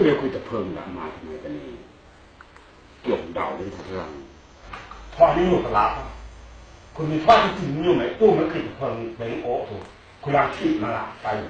왜 거기다 범가 말하면 되니 용다오는 사람 화는 못 알아 그게 화는 중요해 또 먹기 범 맹, 오, 도 그냥 튀 말아 빨리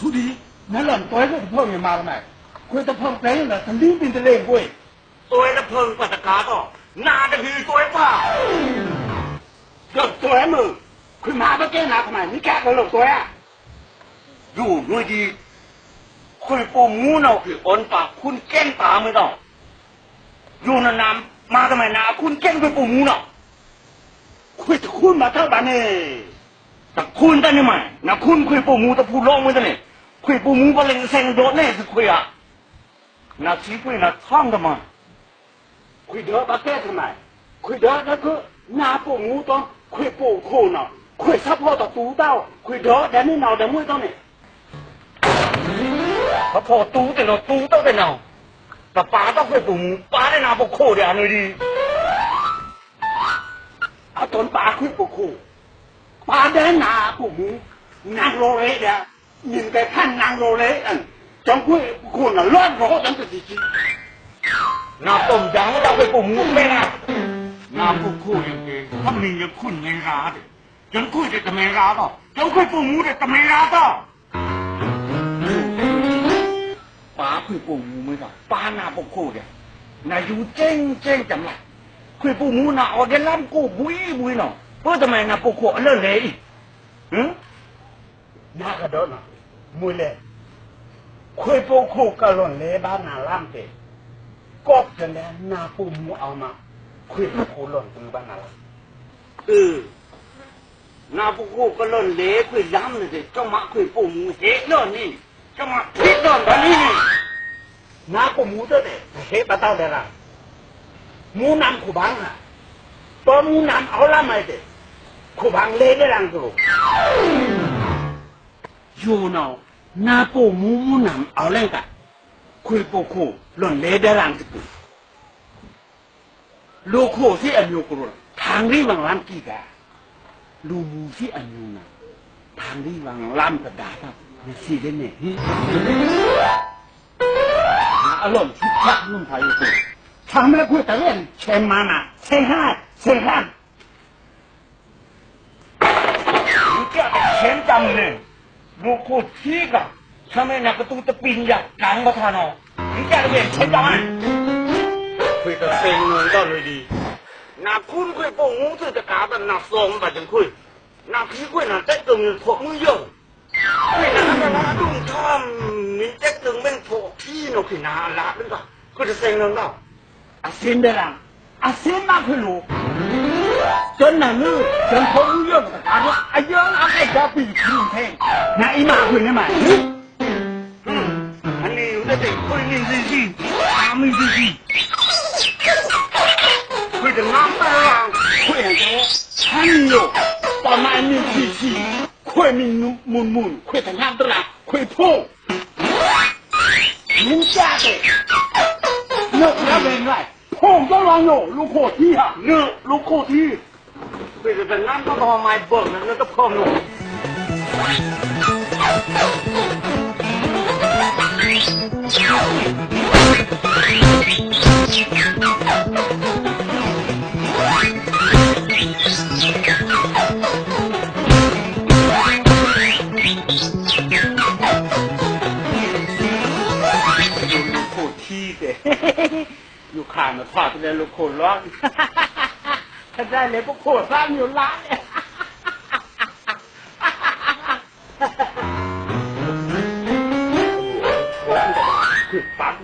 不敌，那人多少个朋友嘛，买，回头碰朋友了，他溜冰的累过。 ตัวไอ้ละเพิงปัสกาก็นาจะคือตัวไอ้ป้าเกิดตัวไอ้มึงขึ้นมาเมื่อกี้นาทำไมมึงแกะกระหลกตัวไอ้ดูด้วยดีคุยปูมูเนาะคืออ่อนปากคุณแก้งตามือเนาอยู่นานๆมาทำไมนาคุณแก้งคุยปูมูเนาะคุยตะคุณมาเท่าบันเนี่แต่คุณตั้งนี่ไงนะคุณคุยปูมูตะพูร้องมือตั้งเนี่ยคุยปูมูบะเล็งเซงโดดเนี่ยคุยอะนาชีคุยนาท่องทำไม ခွေတော့ဘာကဲထမိုင်ခွေတော့ကကနာပို့ငူတော့ခွေပို့ခိုးနော်ခွေစပ်ဖို့တော့တူတော့ခွေတော့ဒါနဲ့နောက်တမွေးတော့နေဘာဖို့တူတယ်တော့တူတော့တယ်နော်တပါတော့ခွေပို့ငူပါတဲ့နာပို့ခိုးတယ်အနွေကြီးအတုံးပါခွေပို့ခိုးပါတဲ့နာပို့ငူနန်းရိုရဲတဲ့မြင်တဲ့ခန့်နန်းရိုရဲအန်ကြောင့်ခွေခိုးနော်လွတ်တော့တန်းတစီကြီး นาต้มยำเราไปปรุงไม่นะนาพวกคู่ยังเองถ้ามียังคุณแมงราเด็ยังคุยแต่แมงราต่อยังคุยปรุงมูแต่แมงราต่อป้าคุยปรุงมูไม่ต่อป้านาพวกคู่เดียนาอยู่เจ๊งเจ๊งจำไรคุยปรุงมูนาออกเดล้ำกูบุยบุยเนาะเพื่อทำไมนาพวกคู่เลิกเลยฮึนากระโดดเนาะมุยเลยคุยปรุงคู่ก็หล่นเลยบ้านนาล่ำเตะ ก็จะแล้วนาปูมูเอามาคุยกับผู้หล่นตือบ้านอะไรเออนาปูกูก็หล่นเละคุยล้ำเลยสิเจ้ามาคุยปูมูเฮ็ดเนาะนี่เจ้ามาพิดเนาะตอนนี้นี่นาปูมูเด้อเนี่ยเฮ็ดปะเต้าเด้อล่ะมูนำขู่บังอะตอนมูนำเอาละไม่เด้ขู่บังเละได้ลังกูอยู่เนาะนาปูมูมูนำเอาเล่นกัน kuipoko lon leda rangtipu loko si anyo kurul tangri wang lam kiga lumu si anyo na tangri wang lam kedata nasi dene alon cucak nun payu tu sampai gue tawen cemana sehat sehat 你这个钱咱们如果这个。 ไมนักประตูตะปินอยากกังประธานอนี่แกจะเปลี่ยนเช่นจังไงคุยกับเซ็งเลยก็เลยดีนาคุณคุยปงงูถือตะกาแบบนาซองแบบจังคุยนาพี่คุยนาแจ๊กตึงถกมือเยอะคุยนานานาดุ้งทอมมีแจ๊กตึงเป็นถกพี่นกขีนาละนึกว่าคุยจะเซ็งเลยก็อาเซนเดลังอาเซนมาคุยลูจนน่ะลือจนเขารู้เรื่องตะกาว่าอายุอาไอ้จะปีขี้เท่งนาอีมาคุยได้ไหม สิสิตามีสิสิคุยถึงน้ำตาคุยอย่างเงี้ยฉันอยู่ตอนนั้นมีสิสิคุยมีมุนมุนคุยถึงน้ำตาคุยพุ่งมึงจ้าเลยเนื้อแล้วเป็นไรพุ่งก็ลองอยู่ลูกโคที่ฮะเนื้อลูก โคที่คุยถึงน้ำก็ต้องมาไม่เบิกนั่นก็พร้อมหนูลูกโคที่เด้อยู่ข้างมาทอดเลยลูกโคร้อนถ้าได้เลยพวกโคสร้างอยู่ละเนี่ยคือปั๊บอยู่ดิอืมคุยปูมูได้ปุ๊บคุยกับผีตัวล่ำตอน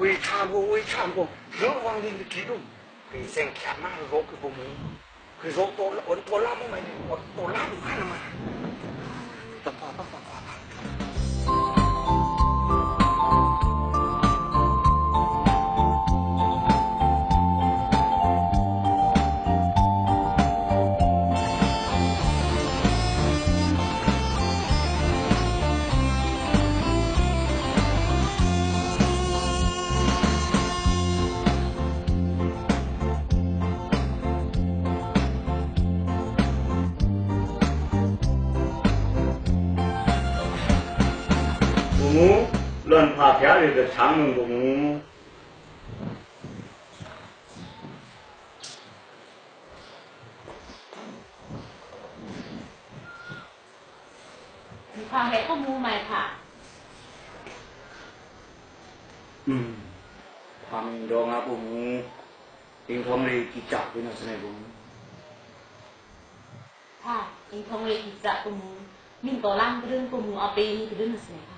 ปีเส้นแขนหน้าโรคคือปูมูคือโซโตละอนตัวล่าไม่ 공 무, 런파 대학에서 장문 공 무, 파 해고 무말 파. 음, 방정아 공 무, 인성리 기자 이나스네 공 무. 파, 인성리 기자 공 무, 민도랑 그런 공무 아베인 그런 스네 파.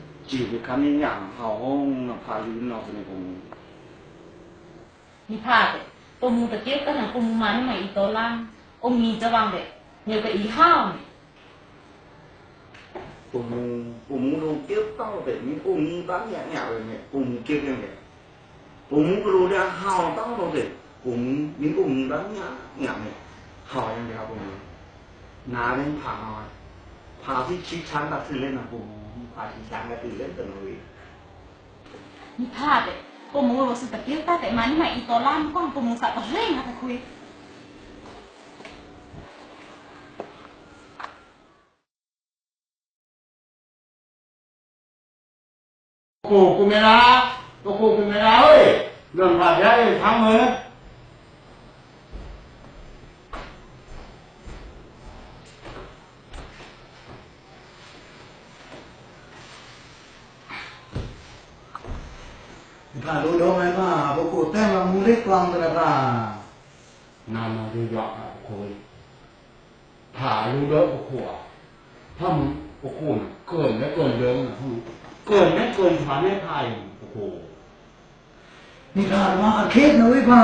chỉ cái khăn nhảm hào hông là phá lý nó sẽ cũng นิพาเดตัวมูตะเกียบก็หนังกุมมันมาอีโตล่างอมมีจะวางเดเนี่ยก็อีห้าว cùng cùng luôn tiếp tao để những cùng như bác nhẹ nhẹ rồi mẹ cùng kia kia mẹ cùng luôn đã hào tao đâu để cùng những cùng bác nhẹ nhẹ mẹ hỏi em đéo cùng nó đến phá hỏi phá thì chỉ chán đặt lên là cùng นี่พลาดเลยกูมึงรู้สึกตะกี้ตาแต่มานี่มาอีโตล่ามก้องกูมึงสับเร่งอะตะคุยกูกูไม่ละกูกูไม่ละเฮ้ยเรื่องแบบนี้ทำเลย กาดูดงไอ้มาบุกูแต่มามุริกลางตระรานามาดูยอกคุยถ่าดูเดอบุกูถ้ามึงบุกูเกินไละเกินเดิมเกินไละเกินฐานไม่พายบุกูนี่ฐานมาเขตนะวิภา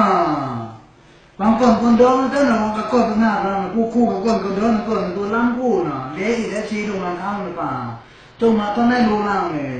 บางคนคนเดิมนั่นน่ะมันก็ก้นหน้าเราคู่คู่กับก้นคนเดิมคนตัวล้างกูน่ะเลี้ยอีเแล้วชี้ลงมันข้าหรือเปล่าจงมาต้องได้รู้ล่างเลย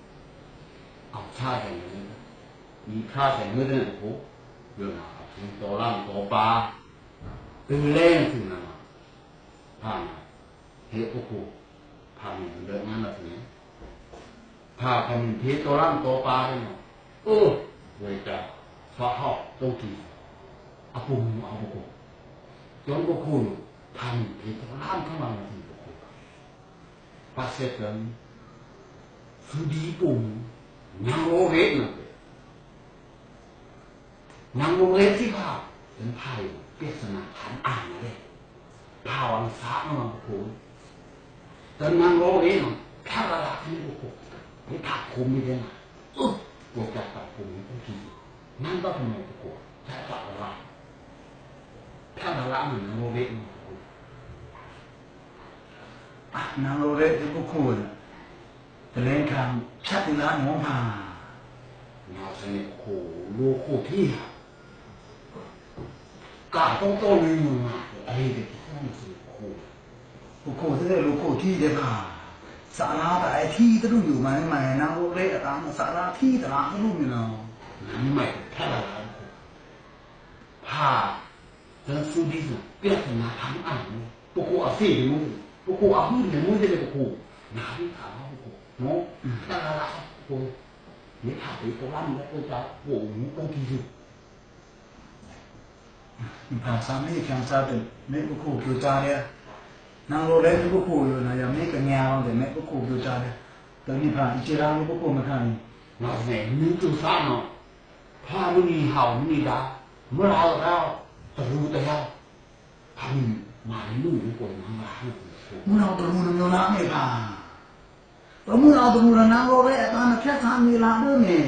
าม cụ còn mình mình น่าสนุกโอ้โหฮ่ารู้เด้อเงน่อยนะผมว่าโอ้โหเงาเอาชาแข่งนะมีค่าแข่งเอเดือนโอ้โหเรื่องอะไรถึงตัวล่างตัวปลาตื่นเล่นถึงนะผ่านเฮ้โอ้โหผ่านเดือนนั้นละถึงผ่าพันเทตัวล่างตัวปลาเลยเนาะเออเวจ้าฟ้าหอกโตกีอาปุมเอาโอ้โหจนก็คุณทำผิดร้านเข้ามาในที่ก็คุณปัสเสร็จแล้วสุดีปุ่ม ยังโรเรตนะยังโรเรตที่ข้าเป็นไพ่เปียสนาขันอ่านเลยพาวันสามาคุณแต่ยังโรเรตนะแค่ระดับนี้ก็คุณไม่ถักคุมไม่ได้นะอุ๊บปวดจับตัดคุมทุกทีนั่นก็ทำไมก็กลัวใช้ตัดอะไรถ้าเราละเหมือนโมเหตุที่โอ้โห ดล à nàng lô đấy cụ cụ thì lên khám chắc là nó mà งาสนิทโหลูกคู่ที่กาต้องต้นมือไอ้เด็กที่ต้องสิโห cụ cụ thế là lũ cụ thi đấy cả xã la tại thi tất luôn อยู่ mà mày nàng lô đấy ở tám xã la thi tất là tất luôn như nào นั้นใหม่แค่ละล้านผ้า dan sudi na pila na kan an poko a fi mu poko a hu ne mu de poko na bi ka ha poko no ta la la poko ni ha bi to lam le ko ta wo mu ko ki ju 你看咱们一天咋的，没不苦就咋的，那我来不苦了，那要没个娘的，没不苦就咋的，等你看，一接上不苦没看， na ne ni tu sa no pa mu ni ha mu ni da mu la ra ta ru ta ya pa ni ตัวมือเอาตัวมือนะโาเวตอนแค่ทำมีลาด้วยเนี่ย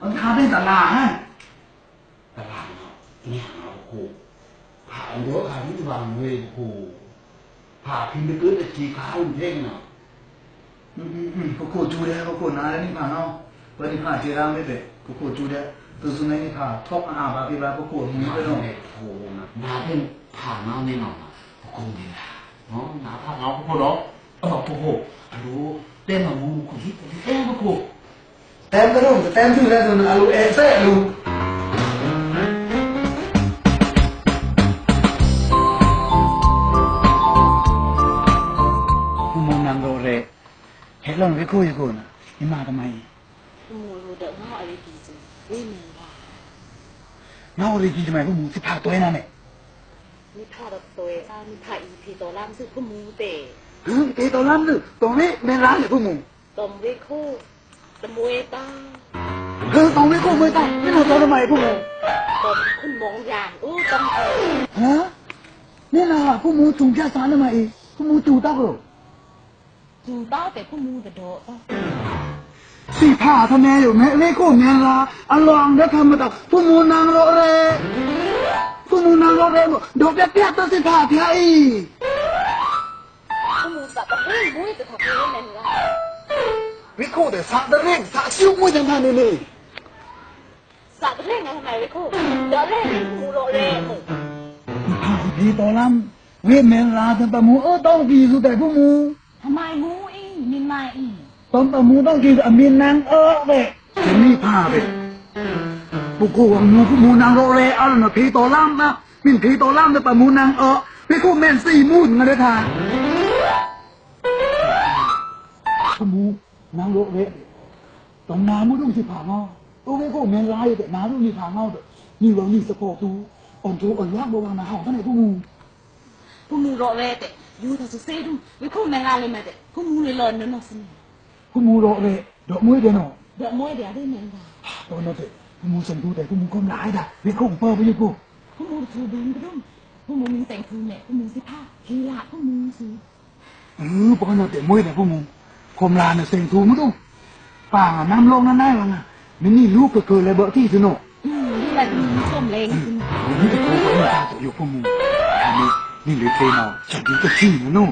มันทำเป็นตลาดฮะตลาดเนาะนี่ยเอาหผ่าเยวขาดที่วางเวหูผ่าพิมพ์ไปกึศตะกี้ข้าวเท่งเนาะอืมอืมก็โคจูได้ก็โคนาแล้วนี่ผ่าเนาะวันนี้ผ่าเจร่าไม่เป็นก็โคจูได้ตัวสุนัยนี่ผ่าทอกอาบาปีบาก็โคมึไม่ต้องโอ้โหนาเป็นผ่าเนาะแน่นอนอะก็คงดีละเนาะหนาผ่าเนาะก็โคเนาะ abakoho alo tema mungu hiko ebako tema rongo tema tu lezo na alo ese alo kumonango re helon wiko yuko na ima tamai kumoro da ma ari kizi eme wa နောက်ရီကြီးတမိုင်ကမူစစ်ဖာတွဲနာနဲ့မိဖာတော့တွဲအာမိဖာဤဖီတော်လမ်းစုကမူတဲ့ำนึตรงนี้เป็นร้านเลยพวกมึงตมเวโคตมเวตาเฮ้ยตรงนี้กูไม่ต้องไม่ต้องตัวทำไมพวกมึงตมคุณมองอย่างอู้ตมเอฮะนี่นะพวกมึงจุงแค่สารทำไมพวกมึงจูตักเหรอจูเต้าแต่พวกมูแต่โดดสิพาทำไมอยู่แม่เล่กูแม่ละอันลองเด็กทำมาต่อพวกมึงนางโรเรพวกมึงนางโรเรดอกเบี้ยตัวสิพาเพียอีพวกมูสับเฮ้ยบุ้ยแต่ทำให้เล่นนั่นละวิโคเดสาเดเร่งสาชิวมวยจังท่านนี่สับเล่นไงทำไมเวโคเดี๋ยวเล่นมูโรเล่หมูพีตอลัมเวเมลาตันตะมูเออต้องกีสุแต่พวกมูทำไมมูอีมินมาอีตอนตะมูต้องกีอมินนางเออเว้จะมีผ้าเว้ปุกูวังมูพวกมูนางโรเรอันนะพีตอลัมนะมินพีตอลัมแต่ตะมูนางเออวิโคแมนสี่มูนกันเด้อท่าน မှုနန်းလို့ပဲတော့နာမှုတို့ဖြစ်ပါတော့ိုးပဲကိုမင်းလားရဲ့နားလို့နေပါငေါ့တော့ညီတော်ညီစပေါ်သူအွန်တိုအရဘောကနာဟောင်းတဲ့သူသူမူတော့လေတဲ့ယူတော့စေးသူဝိခုမင်းလားလေးမဲ့တဲ့ခုမူလေလောနော်နော်စင်းခုမူတော့လေတော့မွေးတယ်နော်တော့မွေးတယ်အရင်မင်းလားတော့နော်တဲ့ခုမူစံသူတဲ့ခုမူကမလာတာဝိခုပေါ်ပြီးကိုခုမူသူဘုံဘုံခုမူမင်းတိုင်ခုနဲ့ခုမူစဖာကြီးလာခုမူစီအင်းပေါ်နော်တဲ့မွေးတယ်ခုမူ โรเรดอกมวยเดนอเดี๋ยวมวยเดี๋ยวได้แมงดาตอนนั้นเตะพวกมูสันดูแต่พวกมูก้มหลายด่ะวิโคงเปิดไปอยู่กูพวกมูถูดึงไปดุ้มพวกมูมีแต่งคือเนี่ยพวกมูสิผ้ากีฬาพวกมูสิเออปกติเตะมวยแต่พวกมูคมลานน่ะเสียงถูมั้งดูป่างอะน้ำลงนั่นได้วังอะมันนี่ลูกก็เกิดเลยเบอร์ที่สนุกอืมนี่แหละมีส้มเลงสิวันนี้จะโทรไปหาจะอยู่พวกมูอันนี้นี่เลยเทนเอาฉันดีก็จี้นะนู่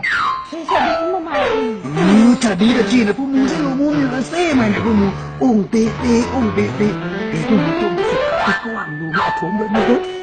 ใช่ใช่ดิ้งมาใหม่อีกเออจะดีก็จี้นะพวกมูที่รู้มูนี่ก็เซ่ใหม่เนี่ยพวกมูอุ้งตีตีอุ้งตีตีตีพวกมูจุ่มสิตะกวางดูมาถ่วงเลยนะ